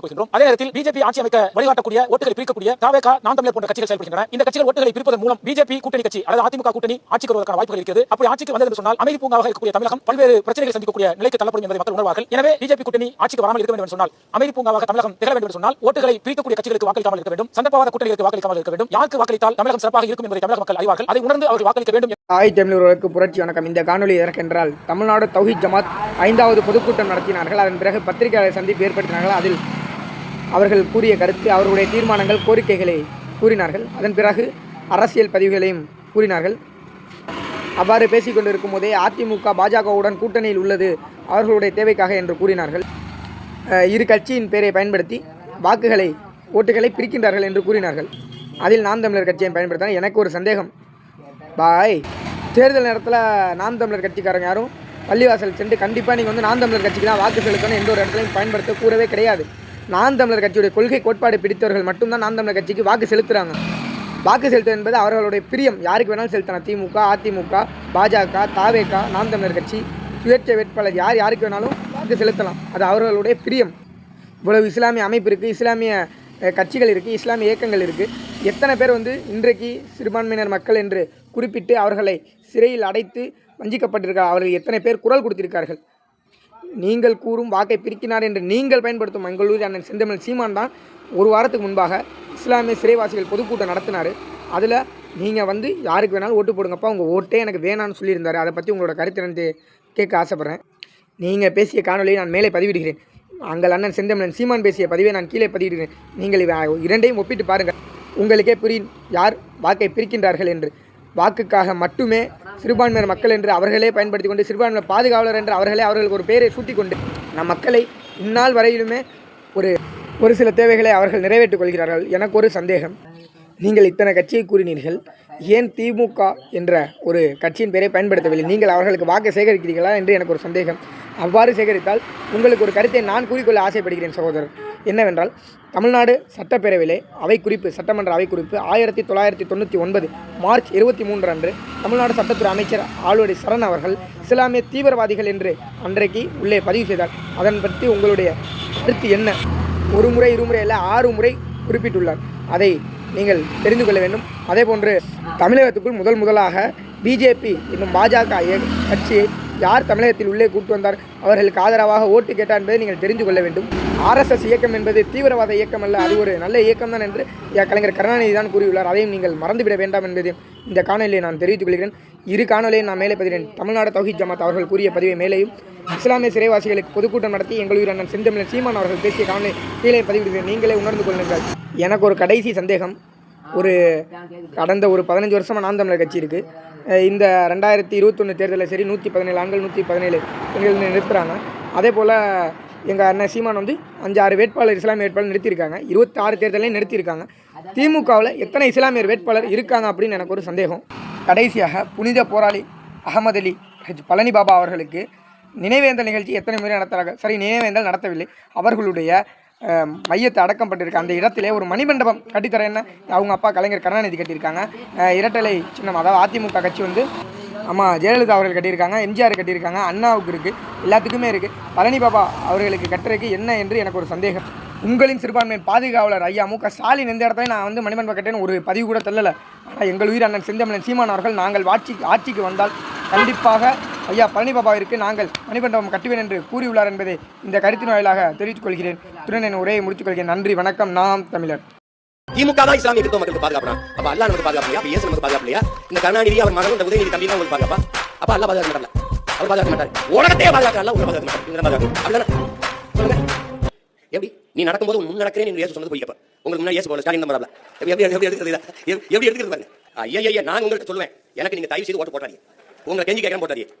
கொள்கின்றோம் அதே நேரத்தில் பிஜேபி ஆட்சி அமைக்க வழிகாட்டக்கூடிய ஓட்டுகளை பிரிக்கக்கூடிய தாவேகா நாம் தமிழர் போன்ற கட்சிகள் செயல்படுகின்றன. இந்த கட்சிகள் ஓட்டுகளை பிரிப்பதன் மூலம் பிஜேபி கூட்டணி கட்சி அல்லது அதிமுக கூட்டணி ஆட்சிக்கு வருவதற்கான வாய்ப்புகள் இருக்கிறது. அப்படி ஆட்சிக்கு வந்தது என்று சொன்னால் அமைதி பூங்காவாக இருக்கக்கூடிய தமிழகம் பல்வேறு பிரச்சனைகளை சந்திக்கக்கூடிய நிலைக்கு தள்ளப்படும் என்பதை மக்கள் உணர்வார்கள். எனவே பிஜேபி கூட்டணி ஆட்சிக்கு வராமல் இருக்க வேண்டும் என்று சொன்னால் அமைதி பூங்காவாக தமிழகம் திகழ வேண்டும் என்று சொன்னால் ஓட்டுகளை பிரிக்கக்கூடிய கட்சிகளுக்கு வாக்களிக்காமல் இருக்க வேண்டும். சந்தர்ப்பவாத கூட்டணிகளுக்கு வாக்களிக்காமல் இருக்க வேண்டும். யாருக்கு வாக்களித்தால் தமிழகம் சிறப்பாக இருக்கும் என்பதை தமிழக மக்கள் அறிவார்கள். அதை உணர்ந்து அவர்கள் வாக்களிக்க வேண்டும் ஆய் தமிழர்களுக்கு புரட்சி வணக்கம். இந்த காணொலி எதற்கென்றால் தமிழ்நாடு தௌஹித் ஜமாத் ஐந்தாவது பொதுக்கூட்டம் நடத்தினார்கள். அதன் பிறகு பத்திரிகையாளர் சந்திப்பு ஏற்படுத்தினார்கள். அதில் அவர்கள் கூறிய கருத்து அவர்களுடைய தீர்மானங்கள் கோரிக்கைகளை கூறினார்கள். அதன் பிறகு அரசியல் பதிவுகளையும் கூறினார்கள். அவ்வாறு பேசிக் கொண்டிருக்கும் போதே அதிமுக பாஜகவுடன் கூட்டணியில் உள்ளது அவர்களுடைய தேவைக்காக என்று கூறினார்கள். இரு கட்சியின் பெயரை பயன்படுத்தி வாக்குகளை ஓட்டுகளை பிரிக்கின்றார்கள் என்று கூறினார்கள். அதில் நாம் தமிழர் கட்சியை பயன்படுத்தினால் எனக்கு ஒரு சந்தேகம். பாய் தேர்தல் நேரத்தில் நாம் தமிழர் கட்சிக்காரங்க யாரும் பள்ளிவாசல் சென்று கண்டிப்பாக நீங்கள் வந்து நாம் தமிழர் கட்சிக்கு தான் வாக்கு செலுத்தணும் எந்த ஒரு இடத்துலையும் பயன்படுத்த கூறவே கிடையாது. நாம் தமிழர் கட்சியுடைய கொள்கை கோட்பாடு பிடித்தவர்கள் மட்டும்தான் நாம் தமிழர் கட்சிக்கு வாக்கு செலுத்துகிறாங்க வாக்கு செலுத்துவது என்பது அவர்களுடைய பிரியம். யாருக்கு வேணாலும் செலுத்தலாம். திமுக அதிமுக பாஜக தாவேகா நாம் தமிழர் கட்சி சுயேட்சை வேட்பாளர் யார் யாருக்கு வேணாலும் வாக்கு செலுத்தலாம். அது அவர்களுடைய பிரியம். இவ்வளவு இஸ்லாமிய அமைப்பு இருக்குது இஸ்லாமிய கட்சிகள் இருக்குது இஸ்லாமிய இயக்கங்கள் இருக்குது எத்தனை பேர் வந்து இன்றைக்கு சிறுபான்மையினர் மக்கள் என்று குறிப்பிட்டு அவர்களை சிறையில் அடைத்து வஞ்சிக்கப்பட்டிருக்கிறார் அவர்கள் எத்தனை பேர் குரல் கொடுத்திருக்கார்கள்? நீங்கள் கூறும் வாக்கை பிரிக்கினார் என்று நீங்கள் பயன்படுத்தும் எங்களூர் அண்ணன் செந்தமிழ் சீமான் தான் ஒரு வாரத்துக்கு முன்பாக இஸ்லாமிய சிறைவாசிகள் பொதுக்கூட்டம் நடத்தினார். அதில் நீங்கள் வந்து யாருக்கு வேணாலும் ஓட்டு போடுங்கப்பா உங்கள் ஓட்டே எனக்கு வேணான்னு சொல்லியிருந்தார். அதை பற்றி உங்களோட கருத்து என்னன்னு கேட்க ஆசைப்பட்றேன். நீங்கள் பேசிய காணொலியை நான் மேலே பதிவிடுகிறேன். அங்கள் அண்ணன் செந்தமிழன் சீமான் பேசிய பதிவை நான் கீழே பதிவிடுகிறேன். நீங்கள் இவை இரண்டையும் ஒப்பிட்டு பாருங்கள். உங்களுக்கே புரியும் யார் வாக்கை பிரிக்கின்றார்கள் என்று. வாக்குக்காக மட்டுமே சிறுபான்மையினர் மக்கள் என்று அவர்களே பயன்படுத்தி கொண்டு சிறுபான்மையினர் பாதுகாவலர் என்று அவர்களே அவர்களுக்கு ஒரு பெயரை சூட்டிக் கொண்டு நம் மக்களை இந்நாள் வரையிலுமே ஒரு ஒரு சில தேவைகளை அவர்கள் நிறைவேற்றிக் கொள்கிறார்கள். எனக்கு ஒரு சந்தேகம். நீங்கள் இத்தனை கட்சியை கூறினீர்கள். ஏன் திமுக என்ற ஒரு கட்சியின் பெயரை பயன்படுத்தவில்லை? நீங்கள் அவர்களுக்கு வாக்கை சேகரிக்கிறீர்களா என்று எனக்கு ஒரு சந்தேகம். அவ்வாறு சேகரித்தால் உங்களுக்கு ஒரு கருத்தை நான் கூறிக்கொள்ள ஆசைப்படுகிறேன் சகோதரர். என்னவென்றால் தமிழ்நாடு சட்டப்பேரவையிலே அவை குறிப்பு சட்டமன்ற அவை குறிப்பு ஆயிரத்தி தொள்ளாயிரத்தி தொண்ணூற்றி ஒன்பது மார்ச் இருபத்தி மூன்று அன்று தமிழ்நாடு சட்டத்துறை அமைச்சர் ஆளுநர் சரண் அவர்கள் இஸ்லாமிய தீவிரவாதிகள் என்று அன்றைக்கு உள்ளே பதிவு செய்தார். அதன் பற்றி உங்களுடைய கருத்து என்ன? ஒரு முறை இருமுறை இல்லை ஆறு முறை குறிப்பிட்டுள்ளார். அதை நீங்கள் தெரிந்து கொள்ள வேண்டும். அதே போன்று தமிழகத்துக்குள் முதல் முதலாக பிஜேபி என்னும் பாஜக கட்சியை யார் தமிழகத்தில் உள்ளே கூட்டு வந்தார்? அவர்களுக்கு ஆதரவாக ஓட்டு கேட்டார் என்பதை நீங்கள் தெரிந்து கொள்ள வேண்டும். ஆர்எஸ்எஸ் இயக்கம் என்பது தீவிரவாத இயக்கம் அல்ல அது ஒரு நல்ல இயக்கம் தான் என்று கலைஞர் கருணாநிதி தான் கூறியுள்ளார். அதையும் நீங்கள் மறந்துவிட வேண்டாம் என்பதையும் இந்த காணொலியை நான் தெரிவித்துக் கொள்கிறேன். இரு காணொலியை நான் மேலே பதிகிறேன் தமிழ்நாடு தௌஹித் ஜமாத் அவர்கள் கூறிய பதிவை மேலேயும் இஸ்லாமிய சிறைவாசிகளுக்கு பொதுக்கூட்டம் நடத்தி எங்கள் அண்ணன் செந்தமிழன் சீமான் அவர்கள் பேசிய காணொலி கீழே பதிவிடுகிறேன். நீங்களே உணர்ந்து கொள்ளுங்கள். எனக்கு ஒரு கடைசி சந்தேகம். ஒரு கடந்த ஒரு பதினஞ்சு வருஷமாக நான் தமிழர் கட்சி இருக்குது இந்த ரெண்டாயிரத்தி இருபத்தொன்று தேர்தலில் சரி நூற்றி பதினேழு ஆண்கள் நூற்றி பதினேழு பெண்கள் நிறுத்துகிறாங்க அதே போல் எங்கள் அண்ணன் சீமான் வந்து அஞ்சு ஆறு வேட்பாளர் இஸ்லாமிய வேட்பாளர் நிறுத்தியிருக்காங்க. இருபத்தி ஆறு தேர்தலையும் நிறுத்தியிருக்காங்க. திமுகவில் எத்தனை இஸ்லாமியர் வேட்பாளர் இருக்காங்க அப்படின்னு எனக்கு ஒரு சந்தேகம். கடைசியாக புனித போராளி அகமது அலி ஹஜ் பழனி பாபா அவர்களுக்கு நினைவேந்தல் நிகழ்ச்சி எத்தனை முறை நடத்துகிறாங்க சரி நினைவேந்தல் நடத்தவில்லை. அவர்களுடைய மையத்தை அடக்கம் பண்ணியிருக்க அந்த இடத்திலே ஒரு மணிமண்டபம் கட்டித்தர என்ன? அவங்க அப்பா கலைஞர் கருணாநிதி கட்டியிருக்காங்க. இரட்டலை சின்னம் அதாவது அதிமுக கட்சி வந்து ஆமாம் ஜெயலலிதா அவர்கள் கட்டியிருக்காங்க எம்ஜிஆர் கட்டியிருக்காங்க அண்ணாவுக்கு இருக்குது எல்லாத்துக்குமே இருக்குது பழனி பாபா அவர்களுக்கு கட்டுறதுக்கு என்ன என்று எனக்கு ஒரு சந்தேகம். உங்களின் சிறுபான்மை பாதுகாவலர் ஐயா மு க ஸ்டாலின் எந்த இடத்துல? நான் வந்து மணிமண்டபம் கட்டேன்னு ஒரு பதிவு கூட தெல்லலை ஆனால் எங்கள் உயிர் அண்ணன் செந்தமிழன் சீமான் அவர்கள் நாங்கள் ஆட்சி ஆட்சிக்கு வந்தால் கண்டிப்பாக ஐயா பழனி பாபாவிற்கு நாங்கள் மணிமண்டபம் கட்டுவேன் என்று கூறியுள்ளார் என்பதை இந்த கருத்தின் வாயிலாக தெரிவித்துக் கொள்கிறேன் இத்துடன் என் உரையை முடித்துக் கொள்கிறேன். நன்றி வணக்கம். நாம் தமிழர். திமுக தான் இஸ்லாமிய கிறிஸ்தவ மக்களுக்கு பாதுகாப்பு அப்ப அல்லா நமக்கு பாதுகாப்பு அப்ப இயேசு நமக்கு பாதுகாப்பு இல்லையா இந்த கருணாநிதி அவர் மகன் இந்த உதயநிதி தம்பி தான் உங்களுக்கு பாதுகாப்பா? அப்ப அல்லா பாதுகாக்க மாட்டாங்க அவர் பாதுகாக்க மாட்டாரு. உலகத்தையே பாதுகாக்க அல்ல உங்களை பாதுகாக்க மாட்டாங்க இவங்க பாதுகாக்க அப்படிதானே? சொல்லுங்க. எப்படி? நீ நடக்கும்போது முன் நடக்கிறேன் என்று இயேசு சொன்னது பொய்யப்ப. உங்களுக்கு முன்னாடி இயேசு போல ஸ்டாலின் நம்பர் எப்படி எப்படி எப்படி எடுக்கிறது எப்படி எப்படி எடுக்கிறது பாருங்க. ஐயா ஐயா நான் உங்களுக்கு சொல்லுவேன். எனக்கு நீங்க தயவு செய்து ஓட்டு போட்டாதீங்க உங்களை கெஞ்சி கேட்கணும் போட்டாதீங்க